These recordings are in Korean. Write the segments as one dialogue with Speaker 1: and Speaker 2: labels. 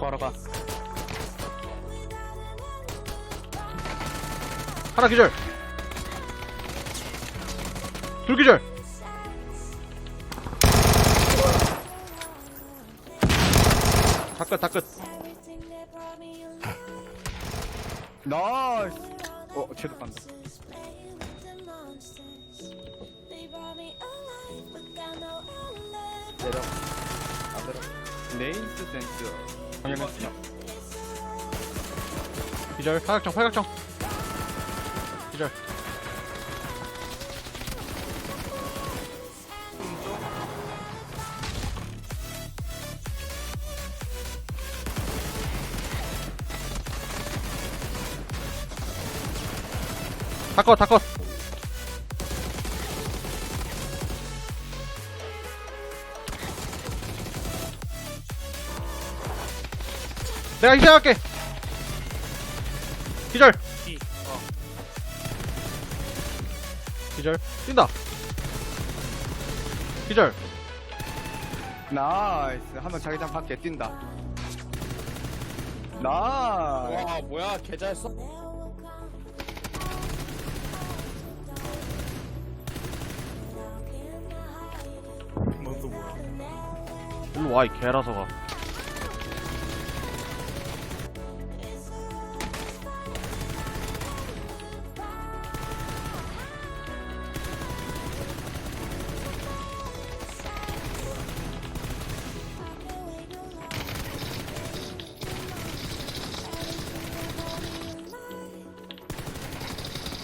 Speaker 1: 구하러 가.
Speaker 2: 하나 기절. 둘 기절. 다 끝, 다 끝.
Speaker 1: 나이스. 어, 쟤도 간다. 내려. 안 내려. 네임스 센스. 방향했으나.
Speaker 2: 기절. 팔각정, 팔각정. 기절. 다 컷, 다 컷. 내가 희생할게. 기절. 기절. 뛴다. 기절.
Speaker 1: 나이스. 한 명 자기장 밖에 뛴다. 나이스.
Speaker 3: 와 뭐야 개잘 써.
Speaker 1: 넌또 뭐야?
Speaker 2: 일로 와, 이 개라서가.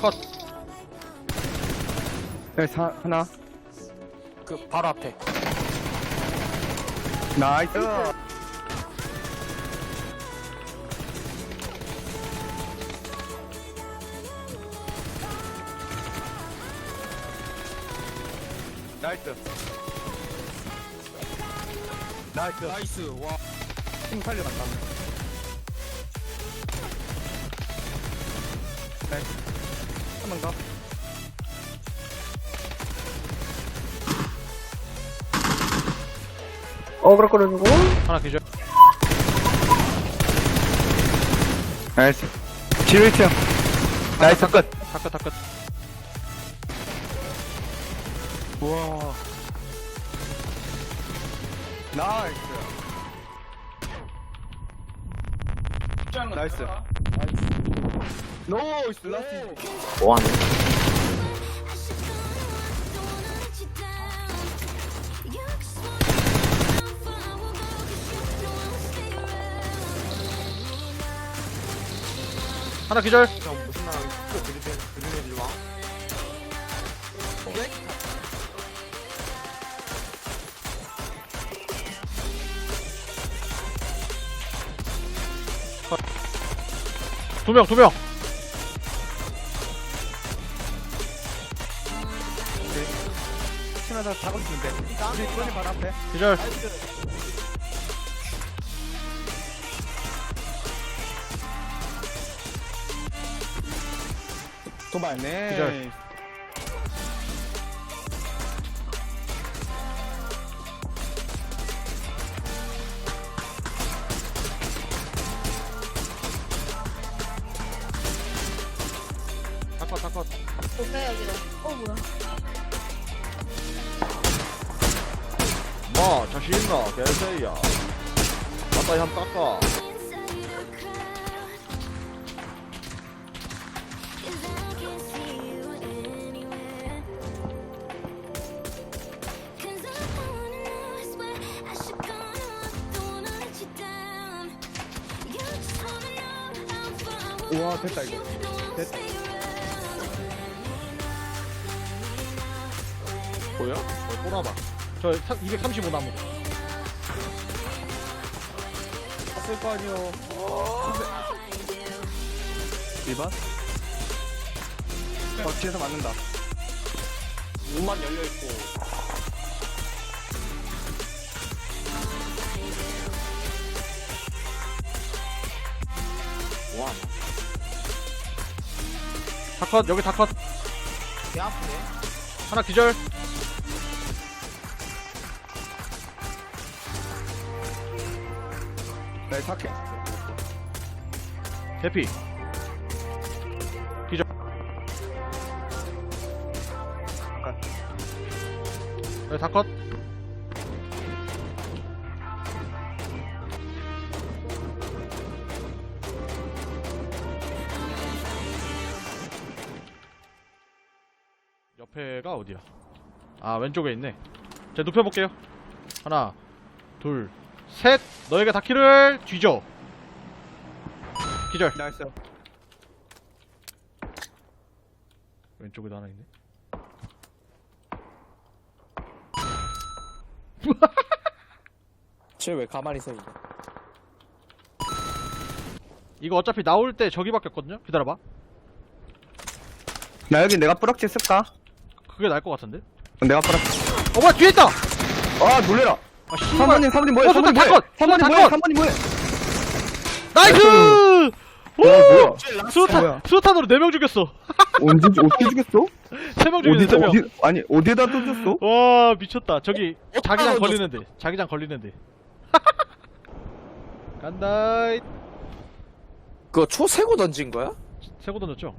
Speaker 2: 컷.
Speaker 1: 네, 사, 하나.
Speaker 3: 그 바로 앞에.
Speaker 1: 나이스. 나이스. 나이스.
Speaker 3: 나이스. 와.
Speaker 1: 팀 살려간다. 번 더.
Speaker 4: 어그로 끌어주고
Speaker 2: 하나 기절.
Speaker 1: 나이스. 지루이트. 나이스 끝.
Speaker 2: 다 끝, 다 끝.
Speaker 1: 우와. 나이스. 나이스. 노이스. 라스트.
Speaker 4: 뭐하네
Speaker 2: 하나 기절.
Speaker 3: 무슨 나라 또 그리드 그리드 와.
Speaker 2: 두 명, 두 명.
Speaker 1: 치면서 잡아주면 돼. 우리 손이 바로 앞에.
Speaker 2: 기절.
Speaker 1: 도발. 네.
Speaker 2: 기절. 다 컷, 다 컷.
Speaker 5: 오케이 여기로. 어 뭐야?
Speaker 2: 마, 자신 있나, 개새야. 맞다, 한 깎아.
Speaker 1: 우와, 됐다, 이거.
Speaker 2: 보여? 어, 꼬라봐. 저 235 나무.
Speaker 1: 봤을 거 아니요. 1번? 어, 뒤에서 맞는다.
Speaker 3: 문만 열려 있고. 와.
Speaker 2: 다 컷, 여기 다 컷.
Speaker 3: 개 아프네.
Speaker 2: 하나 기절.
Speaker 1: 내 착해.
Speaker 2: 대피. 기절. 네, 다 컷. 옆에가 어디야? 아 왼쪽에 있네. 제가 눕혀볼게요. 하나 둘 셋 너에게 다키를 뒤져 기절
Speaker 1: 나이스.
Speaker 2: 왼쪽에도 하나 있네.
Speaker 6: 쟤왜 가만히 서 있냐?
Speaker 2: 이거 어차피 나올 때 저기 바뀌었거든요? 기다려봐.
Speaker 1: 나 여기 내가 뿌락지 쓸까?
Speaker 2: 그게 나을 것 같은데?
Speaker 1: 내가 뿌락지.
Speaker 2: 어, 뭐야, 뒤에 있다!
Speaker 1: 아, 놀래라.
Speaker 2: 아, 씨발.
Speaker 1: 3번님, 3번님 뭐해?
Speaker 2: 어, 좋다,
Speaker 1: 3번님 뭐해?
Speaker 2: 다 컷!
Speaker 1: 3번님
Speaker 2: 다
Speaker 1: 뭐해?
Speaker 2: 컷!
Speaker 1: 3번님 뭐해?
Speaker 2: 나이스! 오!
Speaker 1: 뭐야?
Speaker 2: 수류탄? 수류탄으로 4명 죽였어.
Speaker 1: 언제, 어떻게 죽였어?
Speaker 2: 3명 죽였네,
Speaker 1: 어디다,
Speaker 2: 3명.
Speaker 1: 어디, 아니, 어디에다 던졌어?
Speaker 2: 와, 미쳤다. 저기, 자기장? 걸리는데. 자기장 걸리는데. 간다.
Speaker 6: 그거 초 세고 던진 거야?
Speaker 2: 세고 던졌죠?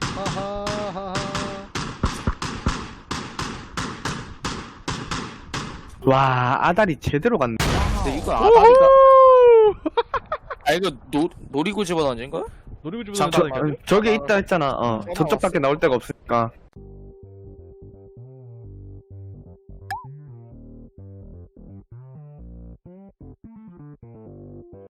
Speaker 2: 하하하하.
Speaker 1: 와, 아다리 제대로 갔네.
Speaker 6: 근데 이거 아다리가! 아 이거 노 노리고 집어 던진 거야?
Speaker 2: 노리고 집어
Speaker 6: 잠깐,
Speaker 2: 던졌다니까요?
Speaker 1: 저기 있다 했잖아. 어, 저쪽 밖에 나올 데가 없으니까.